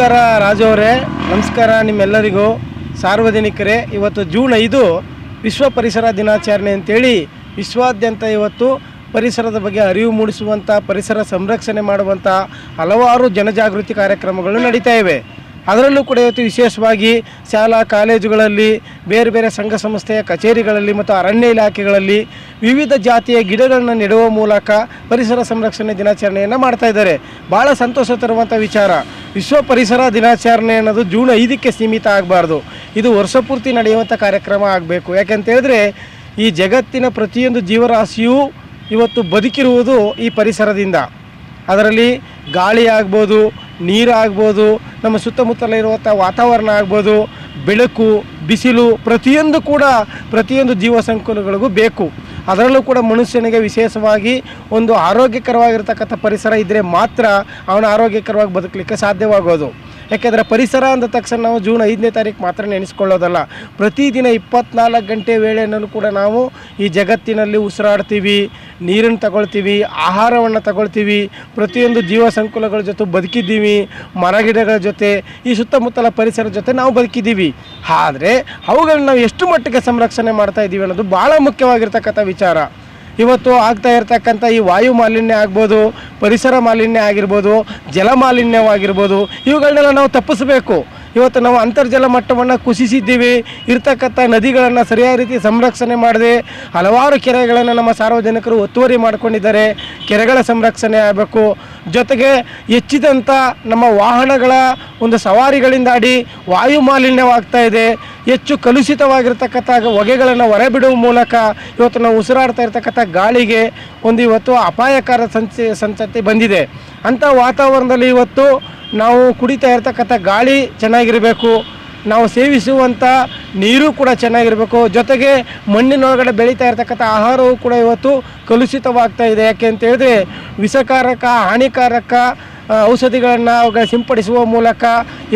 ನಮಸ್ಕಾರ ರಾಜು ಅವರೇ. ನಮಸ್ಕಾರ ನಿಮ್ಮೆಲ್ಲರಿಗೂ. ಸಾರ್ವಜನಿಕರೇ, ಇವತ್ತು ಜೂನ್ ಐದು, ವಿಶ್ವ ಪರಿಸರ ದಿನಾಚರಣೆ ಅಂತೇಳಿ ವಿಶ್ವಾದ್ಯಂತ ಇವತ್ತು ಪರಿಸರದ ಬಗ್ಗೆ ಅರಿವು ಮೂಡಿಸುವಂಥ ಪರಿಸರ ಸಂರಕ್ಷಣೆ ಮಾಡುವಂಥ ಹಲವಾರು ಜನಜಾಗೃತಿ ಕಾರ್ಯಕ್ರಮಗಳು ನಡೀತಾ ಇವೆ. ಅದರಲ್ಲೂ ಕೂಡ ಇವತ್ತು ವಿಶೇಷವಾಗಿ ಶಾಲಾ, ಕಾಲೇಜುಗಳಲ್ಲಿ, ಬೇರೆ ಬೇರೆ ಸಂಘ ಸಂಸ್ಥೆಯ ಕಚೇರಿಗಳಲ್ಲಿ ಮತ್ತು ಅರಣ್ಯ ಇಲಾಖೆಗಳಲ್ಲಿ ವಿವಿಧ ಜಾತಿಯ ಗಿಡಗಳನ್ನು ನೆಡುವ ಮೂಲಕ ಪರಿಸರ ಸಂರಕ್ಷಣೆ ದಿನಾಚರಣೆಯನ್ನು ಮಾಡ್ತಾ ಇದ್ದಾರೆ. ಭಾಳ ಸಂತೋಷ ತರುವಂಥ ವಿಚಾರ. ವಿಶ್ವ ಪರಿಸರ ದಿನಾಚರಣೆ ಅನ್ನೋದು ಜೂನ್ ಐದಕ್ಕೆ ಸೀಮಿತ ಆಗಬಾರ್ದು. ಇದು ವರ್ಷಪೂರ್ತಿ ನಡೆಯುವಂಥ ಕಾರ್ಯಕ್ರಮ ಆಗಬೇಕು. ಯಾಕೆಂತ ಹೇಳಿದ್ರೆ ಈ ಜಗತ್ತಿನ ಪ್ರತಿಯೊಂದು ಜೀವರಾಶಿಯೂ ಇವತ್ತು ಬದುಕಿರುವುದು ಈ ಪರಿಸರದಿಂದ. ಅದರಲ್ಲಿ ಗಾಳಿ ಆಗ್ಬೋದು, ನೀರು ಆಗ್ಬೋದು, ನಮ್ಮ ಸುತ್ತಮುತ್ತಲಿರುವಂಥ ವಾತಾವರಣ ಆಗ್ಬೋದು, ಬೆಳಕು, ಬಿಸಿಲು ಪ್ರತಿಯೊಂದು ಕೂಡ ಪ್ರತಿಯೊಂದು ಜೀವ ಸಂಕುಲಗಳಿಗೂ ಬೇಕು. ಅದರಲ್ಲೂ ಕೂಡ ಮನುಷ್ಯನಿಗೆ ವಿಶೇಷವಾಗಿ ಒಂದು ಆರೋಗ್ಯಕರವಾಗಿರ್ತಕ್ಕಂಥ ಪರಿಸರ ಇದ್ದರೆ ಮಾತ್ರ ಅವನ ಆರೋಗ್ಯಕರವಾಗಿ ಬದುಕಲಿಕ್ಕೆ ಸಾಧ್ಯವಾಗೋದು. ಯಾಕೆಂದರೆ ಪರಿಸರ ಅಂದ ತಕ್ಷಣ ನಾವು ಜೂನ್ ಐದನೇ ತಾರೀಕು ಮಾತ್ರ ನೆನೆಸ್ಕೊಳ್ಳೋದಲ್ಲ. ಪ್ರತಿದಿನ ಇಪ್ಪತ್ನಾಲ್ಕು ಗಂಟೆ ವೇಳೆಯಲ್ಲೂ ಕೂಡ ನಾವು ಈ ಜಗತ್ತಿನಲ್ಲಿ ಉಸಿರಾಡ್ತೀವಿ, ನೀರನ್ನು ತಗೊಳ್ತೀವಿ, ಆಹಾರವನ್ನು ತಗೊಳ್ತೀವಿ, ಪ್ರತಿಯೊಂದು ಜೀವ ಸಂಕುಲಗಳ ಜೊತೆ ಬದುಕಿದ್ದೀವಿ ಮರಗಿಡಗಳ ಜೊತೆ, ಈ ಸುತ್ತಮುತ್ತಲ ಪರಿಸರ ಜೊತೆ ನಾವು ಬದುಕಿದ್ದೀವಿ. ಆದರೆ ಅವುಗಳನ್ನ ನಾವು ಎಷ್ಟು ಮಟ್ಟಿಗೆ ಸಂರಕ್ಷಣೆ ಮಾಡ್ತಾ ಇದ್ದೀವಿ ಅನ್ನೋದು ಭಾಳ ಮುಖ್ಯವಾಗಿರ್ತಕ್ಕಂಥ ವಿಚಾರ. ಇವತ್ತು ಆಗ್ತಾ ಇರತಕ್ಕಂಥ ಈ ವಾಯು ಮಾಲಿನ್ಯ ಆಗ್ಬೋದು, ಪರಿಸರ ಮಾಲಿನ್ಯ ಆಗಿರ್ಬೋದು, ಜಲ ಮಾಲಿನ್ಯವಾಗಿರ್ಬೋದು, ಇವುಗಳನ್ನೆಲ್ಲ ನಾವು ತಪ್ಪಿಸಬೇಕು. ಇವತ್ತು ನಾವು ಅಂತರ್ಜಲ ಮಟ್ಟವನ್ನು ಕುಸಿಸಿದ್ದೀವಿ, ಇರ್ತಕ್ಕಂಥ ನದಿಗಳನ್ನು ಸರಿಯಾದ ರೀತಿ ಸಂರಕ್ಷಣೆ ಮಾಡದೆ, ಹಲವಾರು ಕೆರೆಗಳನ್ನು ನಮ್ಮ ಸಾರ್ವಜನಿಕರು ಒತ್ತುವರಿ ಮಾಡಿಕೊಂಡಿದ್ದಾರೆ, ಕೆರೆಗಳ ಸಂರಕ್ಷಣೆ ಆಗಬೇಕು. ಜೊತೆಗೆ ಹೆಚ್ಚಿದಂಥ ನಮ್ಮ ವಾಹನಗಳ ಒಂದು ಸವಾರಿಗಳಿಂದಾಡಿ ವಾಯು ಮಾಲಿನ್ಯವಾಗ್ತಾ ಇದೆ. ಹೆಚ್ಚು ಕಲುಷಿತವಾಗಿರ್ತಕ್ಕಂಥ ಹೊಗೆಗಳನ್ನು ಹೊರಬಿಡುವ ಮೂಲಕ ಇವತ್ತು ನಾವು ಉಸಿರಾಡ್ತಾ ಇರ್ತಕ್ಕಂಥ ಗಾಳಿಗೆ ಒಂದು ಇವತ್ತು ಅಪಾಯಕಾರ ಸಂಸಿ ಸಂಚತಿ ಬಂದಿದೆ. ಅಂಥ ವಾತಾವರಣದಲ್ಲಿ ಇವತ್ತು ನಾವು ಕುಡಿತಾ ಇರ್ತಕ್ಕಂಥ ಗಾಳಿ ಚೆನ್ನಾಗಿರಬೇಕು. ನಾವು ಸೇವಿಸುವಂಥ ನೀರು ಕೂಡ ಚೆನ್ನಾಗಿರಬೇಕು. ಜೊತೆಗೆ ಮಣ್ಣಿನೊಳಗಡೆ ಬೆಳೀತಾ ಇರ್ತಕ್ಕಂಥ ಆಹಾರವು ಕೂಡ ಇವತ್ತು ಕಲುಷಿತವಾಗ್ತಾ ಇದೆ. ಯಾಕೆ ಅಂತ ಹೇಳಿದ್ರೆ ವಿಷಕಾರಕ, ಹಾನಿಕಾರಕ ಔಷಧಿಗಳನ್ನು ಅವುಗಳ ಸಿಂಪಡಿಸುವ ಮೂಲಕ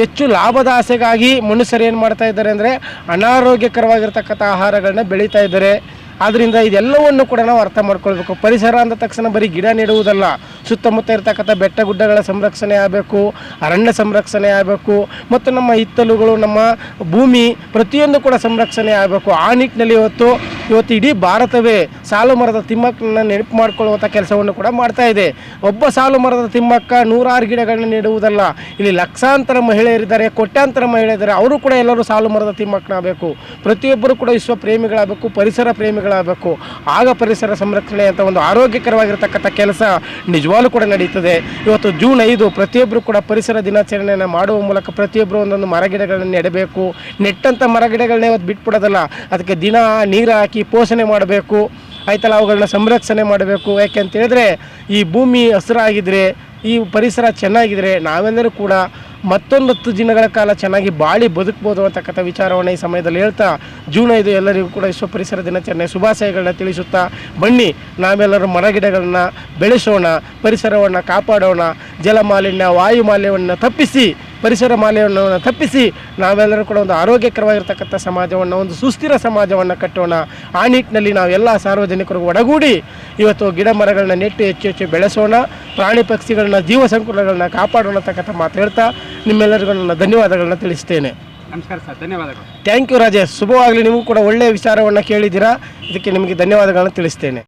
ಹೆಚ್ಚು ಲಾಭದ ಆಸೆಗಾಗಿ ಮನುಷ್ಯರು ಏನು ಮಾಡ್ತಾ ಇದ್ದಾರೆ ಅಂದರೆ ಅನಾರೋಗ್ಯಕರವಾಗಿರ್ತಕ್ಕಂಥ ಆಹಾರಗಳನ್ನ ಬೆಳೀತಾ ಇದ್ದಾರೆ. ಆದ್ದರಿಂದ ಇದೆಲ್ಲವನ್ನು ಕೂಡ ನಾವು ಅರ್ಥ ಮಾಡ್ಕೊಳ್ಬೇಕು. ಪರಿಸರ ಅಂದ ತಕ್ಷಣ ಬರೀ ಗಿಡ ನೆಡುವುದಲ್ಲ, ಸುತ್ತಮುತ್ತ ಇರತಕ್ಕಂಥ ಬೆಟ್ಟ ಗುಡ್ಡಗಳ ಸಂರಕ್ಷಣೆ ಆಗಬೇಕು, ಅರಣ್ಯ ಸಂರಕ್ಷಣೆ ಆಗಬೇಕು, ಮತ್ತು ನಮ್ಮ ಹಿತ್ತಲುಗಳು, ನಮ್ಮ ಭೂಮಿ ಪ್ರತಿಯೊಂದು ಕೂಡ ಸಂರಕ್ಷಣೆ ಆಗಬೇಕು. ಆ ನಿಟ್ಟಿನಲ್ಲಿ ಇವತ್ತು ಇವತ್ತು ಇಡೀ ಭಾರತವೇ ಸಾಲು ಮರದ ತಿಮ್ಮಕ್ಕನ ನೆನಪು ಮಾಡಿಕೊಳ್ಳುವಂಥ ಕೆಲಸವನ್ನು ಕೂಡ ಮಾಡ್ತಾ ಇದೆ. ಒಬ್ಬ ಸಾಲು ಮರದ ತಿಮ್ಮಕ್ಕ ನೂರಾರು ಗಿಡಗಳನ್ನ ನೆಡುವುದಲ್ಲ, ಇಲ್ಲಿ ಲಕ್ಷಾಂತರ ಮಹಿಳೆಯರಿದ್ದಾರೆ ಕೋಟ್ಯಾಂತರ ಮಹಿಳೆಯರಿದ್ದಾರೆ ಅವರು ಕೂಡ ಎಲ್ಲರೂ ಸಾಲು ಮರದ ತಿಮ್ಮಕ್ಕನಾಗಬೇಕು. ಪ್ರತಿಯೊಬ್ಬರು ಕೂಡ ವಿಶ್ವ ಪ್ರೇಮಿಗಳಾಗಬೇಕು, ಪರಿಸರ ಪ್ರೇಮಿಗಳಾಗಬೇಕು. ಆಗ ಪರಿಸರ ಸಂರಕ್ಷಣೆ ಅಂತ ಒಂದು ಆರೋಗ್ಯಕರವಾಗಿರ್ತಕ್ಕಂಥ ಕೆಲಸ ನಿಜವಾಗ್ಲೂ ಕೂಡ ನಡೀತದೆ. ಇವತ್ತು ಜೂನ್ ಐದು ಪ್ರತಿಯೊಬ್ಬರು ಕೂಡ ಪರಿಸರ ದಿನಾಚರಣೆಯನ್ನು ಮಾಡುವ ಮೂಲಕ ಪ್ರತಿಯೊಬ್ಬರು ಒಂದೊಂದು ಮರಗಿಡಗಳನ್ನು ನೆಡಬೇಕು. ನೆಟ್ಟಂಥ ಮರಗಿಡಗಳನ್ನ ಇವತ್ತು ಬಿಟ್ಬಿಡೋದಲ್ಲ, ಅದಕ್ಕೆ ದಿನ ನೀರು ಪೋಷಣೆ ಮಾಡಬೇಕು ಆಯ್ತಲ್ಲ ಅವುಗಳನ್ನ ಸಂರಕ್ಷಣೆ ಮಾಡಬೇಕು. ಯಾಕೆ ಅಂತ ಹೇಳಿದ್ರೆ, ಈ ಭೂಮಿ ಹಸಿರಾಗಿದ್ದರೆ ಈ ಪರಿಸರ ಚೆನ್ನಾಗಿದ್ರೆ ನಾವೆಲ್ಲರೂ ಕೂಡ ಮತ್ತೊಂದು ಹತ್ತು ದಿನಗಳ ಕಾಲ ಚೆನ್ನಾಗಿ ಬಾಳಿ ಬದುಕ್ಬೋದು ಅಂತಕ್ಕಂಥ ವಿಚಾರವನ್ನು ಈ ಸಮಯದಲ್ಲಿ ಹೇಳ್ತಾ, ಜೂನ್ ಐದು ಎಲ್ಲರಿಗೂ ಕೂಡ ವಿಶ್ವ ಪರಿಸರ ದಿನಾಚರಣೆ ಶುಭಾಶಯಗಳನ್ನ ತಿಳಿಸುತ್ತಾ ಬನ್ನಿ. ನಾವೆಲ್ಲರೂ ಮರಗಿಡಗಳನ್ನು ಬೆಳೆಸೋಣ, ಪರಿಸರವನ್ನು ಕಾಪಾಡೋಣ, ಜಲಮಾಲಿನ್ಯ ವಾಯು ಮಾಲಿನ್ಯವನ್ನು ತಪ್ಪಿಸಿ. ಪರಿಸರ ಮಾಲಿನ್ಯವನ್ನು ತಪ್ಪಿಸಿ ನಾವೆಲ್ಲರೂ ಕೂಡ ಒಂದು ಆರೋಗ್ಯಕರವಾಗಿರ್ತಕ್ಕಂಥ ಸಮಾಜವನ್ನು ಒಂದು ಸುಸ್ಥಿರ ಸಮಾಜವನ್ನು ಕಟ್ಟೋಣ. ಆ ನಿಟ್ಟಿನಲ್ಲಿ ನಾವೆಲ್ಲ ಸಾರ್ವಜನಿಕರು ಒಡಗೂಡಿ ಇವತ್ತು ಗಿಡ ಮರಗಳನ್ನ ನೆಟ್ಟು ಹೆಚ್ಚು ಹೆಚ್ಚು ಬೆಳೆಸೋಣ. ಪ್ರಾಣಿ ಪಕ್ಷಿಗಳನ್ನ ಜೀವ ಸಂಕುಲಗಳನ್ನ ಕಾಪಾಡೋಣ ಅಂತಕ್ಕಂಥ ಮಾತು ಹೇಳ್ತಾ ನಿಮ್ಮೆಲ್ಲರಿಗೂ ನನ್ನ ಧನ್ಯವಾದಗಳನ್ನ ತಿಳಿಸ್ತೇನೆ. ನಮಸ್ಕಾರ ಸರ್ ಧನ್ಯವಾದಗಳು. Thank you Rajesh. ಶುಭವಾಗಲಿ ನೀವು ಕೂಡ ಒಳ್ಳೆಯ ವಿಚಾರವನ್ನು ಕೇಳಿದ್ದೀರಾ? ಇದಕ್ಕೆ ನಿಮಗೆ ಧನ್ಯವಾದಗಳನ್ನು ತಿಳಿಸ್ತೇನೆ.